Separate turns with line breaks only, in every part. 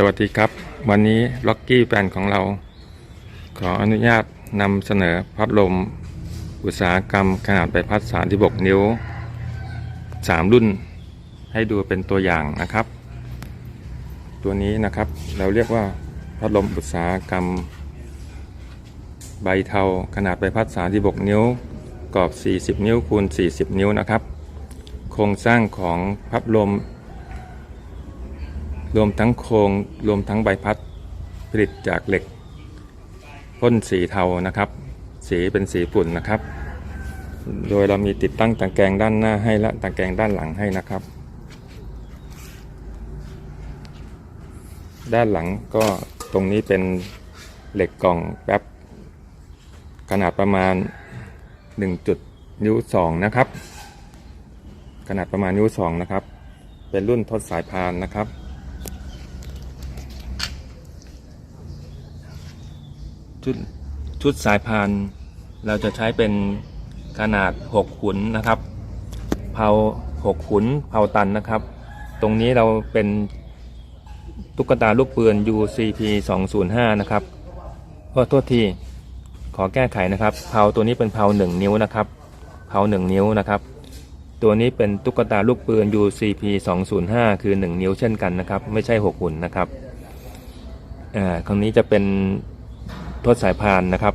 สวัสดีครับ วันนี้ล็อกกี้แฟนของเรา ขออนุญาตนำเสนอพัดลม อุตสาหกรรมขนาดใบพัด 36 นิ้ว 3 รุ่น ให้ดูเป็นตัวอย่างนะครับ ตัวนี้นะครับเราเรียกว่าพัดลมอุตสาหกรรม ใบเทาขนาดใบพัด 36 นิ้วกรอบ 40 นิ้วคูณ40 นิ้วนะครับ โครงสร้างของพัดลม รวมทั้งโครงรวมทั้งใบพัดผลิตจากเหล็กพ่นสีเทานะครับ สีเป็นสีฝุ่นนะครับ โดยเรามีติดตั้งตะแกรงด้านหน้าให้และตะแกรงด้านหลังให้นะครับ ด้านหลังก็ตรงนี้เป็นเหล็กกล่องแป๊บขนาดประมาณ1จุดนิ้ว2นะครับ ขนาดประมาณนิ้ว2นะครับ เป็นรุ่นทดสายพานนะครับ ชุดชุดสายพานเราจะใช้เป็นขนาด 6 ขุนนะครับเผา6 ขุนเผาตันนะครับ ตรงนี้เราเป็นตุ๊กตาลูกปืน UCP 205นะครับขอโทษทีขอแก้ไขนะครับเผาตัวนี้เป็นเผา1 นิ้วนะครับเผา1 นิ้วนะครับตัวนี้เป็นตุ๊กตาลูกปืน UCP 205คือ 1 นิ้วเช่นกันนะครับ ไม่ใช่ 6 หุ่นนะครับอ่าครั้งนี้จะเป็น ดสายพานนะครับ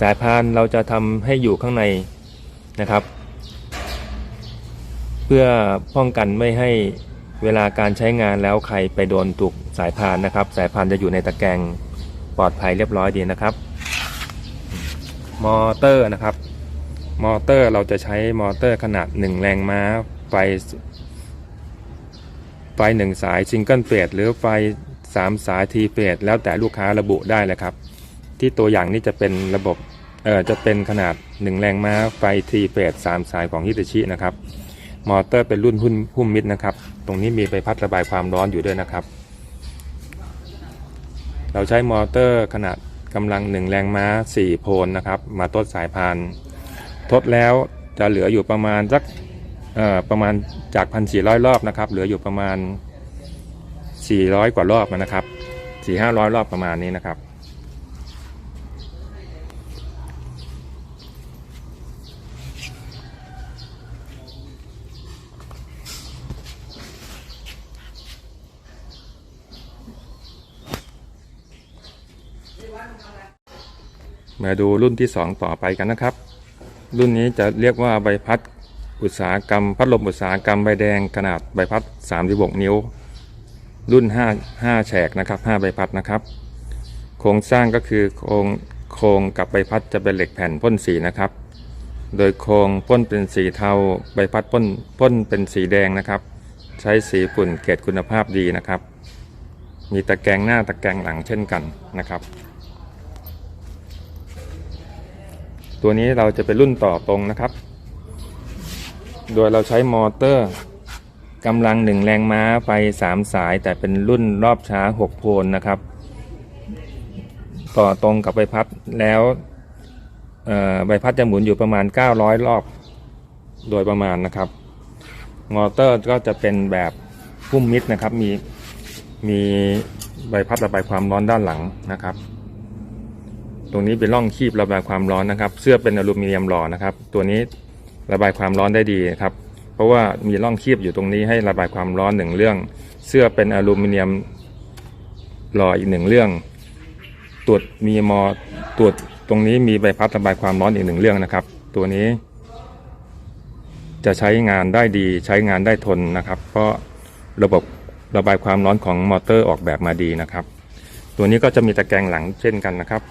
สายพานเราจะทำให้อยู่ข้างในนะครับ เพื่อป้องกันไม่ให้เวลาการใช้งานแล้วใครไปโดนถูกสายพานนะครับ สายพานจะอยู่ในตะแกรงปลอดภัยเรียบร้อยดีนะครับ มอเตอร์นะครับ มอเตอร์เราจะใช้มอเตอร์ขนาด 1 แรงม้าไฟไฟหนึ่งสายซิงเกิลเฟสหรือไฟ3 สายทีเฟสแล้วแต่ลูกค้าระบุได้เลยครับ ที่ตัวอย่างนี้จะเป็นระบบเอ่อจะเป็นขนาด 1 แรงม้าไฟทีเฟส3สายของฮิตาชินะครับ มอเตอร์เป็นรุ่นหุ้มหุ้มมิดนะครับ ตรงนี้มีใบพัดระบายความร้อนอยู่ด้วยนะครับ เราใช้มอเตอร์ขนาดกำลัง 1 แรงม้า 4 โพลนะครับ มาทดสายพานทดแล้วจะเหลืออยู่ประมาณสักเอ่อประมาณจาก 1,400 รอบนะครับ เหลืออยู่ประมาณ 400 กว่ารอบนะครับ 4-500 รอบประมาณนี้นะครับ มาดูรุ่นที่ 2 ต่อไปกันนะครับ รุ่นนี้จะเรียกว่าใบพัดอุตสาหกรรม พัดลมอุตสาหกรรมใบแดงขนาดใบพัด 36 นิ้ว รุ่น 5 5 แฉกนะครับ 5 ใบพัดนะครับ โครงสร้างก็คือโครงโครงกับใบพัดจะเป็นเหล็กแผ่นพ่นสีนะครับ โดยโครงพ่นเป็นสีเทา ใบพัดพ่นพ่นเป็นสีแดงนะครับ ใช้สีฝุ่นเกรดคุณภาพดีนะครับ มีตะแกรงหน้าตะแกรงหลังเช่นกันนะครับ ตัวนี้เราจะเป็นรุ่นต่อตรงนะครับ โดยเราใช้มอเตอร์กำลังหนึ่งแรงม้าไฟ3สาย แต่เป็นรุ่นรอบช้า6โพลนะครับ ต่อตรงกับใบพัดแล้วใบพัดจะหมุนอยู่ประมาณ 900 รอบโดยประมาณนะครับ มอเตอร์ก็จะเป็นแบบพุ่มมิดนะครับ มีมีใบพัดระบายความร้อนด้านหลังนะครับ ตรงนี้เป็นร่องคีบระบายความร้อนนะครับ เสื้อเป็นอลูมิเนียมหล่อนะครับ ตัวนี้ระบายความร้อนได้ดีนะครับ เพราะว่ามีร่องคีบอยู่ตรงนี้ให้ระบายความร้อนหนึ่งเรื่อง เสื้อเป็นอลูมิเนียมหล่ออีกหนึ่งเรื่องตรวจมีมอตรวจตรงนี้มีใบพัดระบายความร้อนอีกหนึ่งเรื่องนะครับ ตัวนี้ จะใช้งานได้ดีใช้งานได้ทนนะครับ เพราะระบบระบายความร้อนของมอเตอร์ออกแบบมาดีนะครับ ตัวนี้ก็จะมีตะแกรงหลังเช่นกันนะครับ